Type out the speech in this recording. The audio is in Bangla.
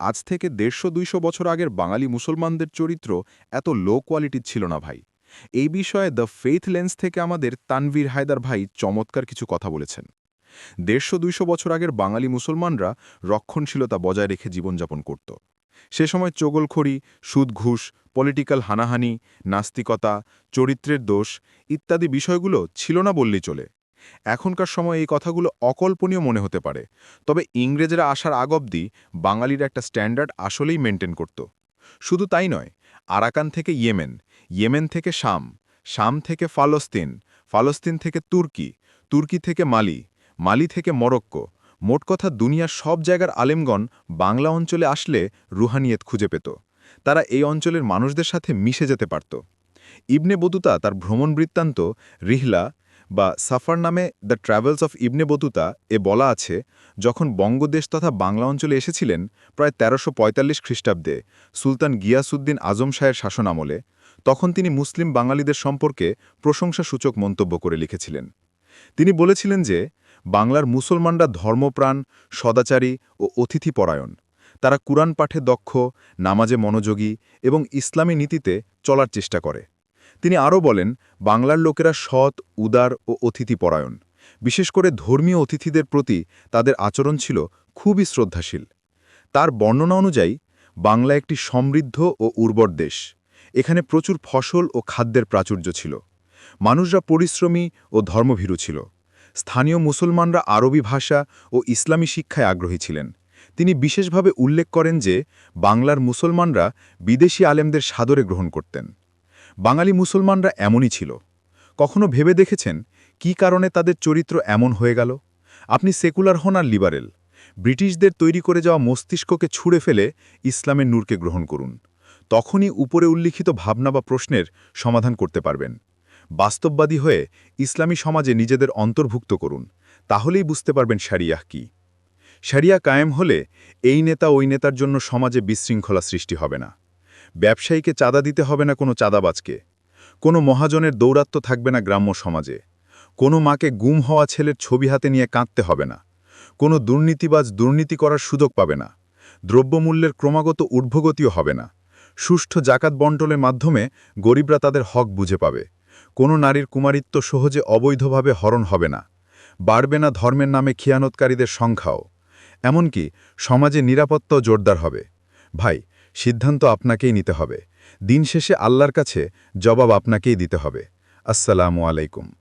আজ থেকে দেড়শো দুইশো বছর আগের বাঙালি মুসলমানদের চরিত্র এত লো কোয়ালিটির ছিল না ভাই। এই বিষয়ে দ্য ফেইথ লেন্স থেকে আমাদের তানভীর হায়দার ভাই চমৎকার কিছু কথা বলেছেন। দেড়শো দুইশো বছর আগের বাঙালি মুসলমানরা রক্ষণশীলতা বজায় রেখে জীবনযাপন করত। সে সময় চোগলখড়ি সুদ ঘুষ পলিটিক্যাল হানাহানি, নাস্তিকতা, চরিত্রের দোষ ইত্যাদি বিষয়গুলো ছিল না বললেই চলে। এখনকার সময় এই কথাগুলো অকল্পনীয় মনে হতে পারে। তবে ইংরেজরা আসার আগ অবধি বাঙালির একটা স্ট্যান্ডার্ড আসলেই মেনটেন করত। শুধু তাই নয়, আরাকান থেকে ইয়েমেন ইয়েমেন থেকে শাম শাম থেকে ফালস্তিন ফালস্তিন থেকে তুর্কি তুর্কি থেকে মালি মালি থেকে মরক্কো, মোট কথা দুনিয়ার সব জায়গার আলেমগণ বাংলা অঞ্চলে আসলে রুহানিয়ত খুঁজে পেত। তারা এই অঞ্চলের মানুষদের সাথে মিশে যেতে পারত। ইবনে বতুতা তার ভ্রমণ বৃত্তান্ত রিহলা বা সাফার নামে the travels of Ibn Battuta এ বলা আছে, যখন বঙ্গদেশ তথা বাংলা অঞ্চলে এসেছিলেন প্রায় তেরোশো পঁয়তাল্লিশ খ্রিস্টাব্দে সুলতান গিয়াসুদ্দিন আজম শাহের শাসনামলে তখন তিনি মুসলিম বাঙালিদের সম্পর্কে প্রশংসাসূচক মন্তব্য করে লিখেছিলেন। তিনি বলেছিলেন যে, বাংলার মুসলমানরা ধর্মপ্রাণ, সদাচারী ও অতিথিপরায়ণ। তারা কুরআন পাঠে দক্ষ, নামাজে মনোযোগী এবং ইসলামী নীতিতে চলার চেষ্টা করে। তিনি আরও বলেন, বাংলার লোকেরা সৎ, উদার ও অতিথিপরায়ণ। বিশেষ করে ধর্মীয় অতিথিদের প্রতি তাদের আচরণ ছিল খুবই শ্রদ্ধাশীল। তার বর্ণনা অনুযায়ী, বাংলা একটি সমৃদ্ধ ও উর্বর দেশ। এখানে প্রচুর ফসল ও খাদ্যের প্রাচুর্য ছিল। মানুষরা পরিশ্রমী ও ধর্মভীরু ছিল। স্থানীয় মুসলমানরা আরবি ভাষা ও ইসলামী শিক্ষায় আগ্রহী ছিলেন। তিনি বিশেষভাবে উল্লেখ করেন যে, বাংলার মুসলমানরা বিদেশি আলেমদের সাদরে গ্রহণ করতেন। বাঙালি মুসলমানরা এমনই ছিল। কখনো ভেবে দেখেছেন কি কারণে তাদের চরিত্র এমন হয়ে গেল? আপনি সেকুলার হন আর লিবারেল। ব্রিটিশদের তৈরি করে যাওয়া মস্তিষ্ককে ছুঁড়ে ফেলে ইসলামের নূরকে গ্রহণ করুন। তখনই উপরে উল্লিখিত ভাবনা বা প্রশ্নের সমাধান করতে পারবেন। বাস্তববাদী হয়ে ইসলামী সমাজে নিজেদের অন্তর্ভুক্ত করুন, তাহলেই বুঝতে পারবেন শারিয়াহ কি। শারিয়া কায়েম হলে এই নেতা ওই নেতার জন্য সমাজে বিশৃঙ্খলা সৃষ্টি হবে না। ব্যবসায়ীকে চাঁদা দিতে হবে না কোনো চাঁদাবাজকে। কোনো মহাজনের দৌরাত্ম থাকবে না গ্রাম্য সমাজে। কোনো মাকে গুম হওয়া ছেলের ছবি হাতে নিয়ে কাঁদতে হবে না। কোনো দুর্নীতিবাজ দুর্নীতি করার সুযোগ পাবে না। দ্রব্যমূল্যের ক্রমাগত ঊর্ধ্বগতিও হবে না। সুষ্ঠু জাকাত বন্টনের মাধ্যমে গরিবরা তাদের হক বুঝে পাবে। কোনো নারীর কুমারিত্ব সহজে অবৈধভাবে হরণ হবে না। বাড়বে না ধর্মের নামে খিয়ানতকারীদের সংখ্যাও। এমনকি সমাজে নিরাপত্তাও জোরদার হবে। ভাই সিদ্ধান্ত আপনাকেই নিতে হবে। দিন শেষে আল্লাহর কাছে জবাব আপনাকেই দিতে হবে। আসসালামু আলাইকুম।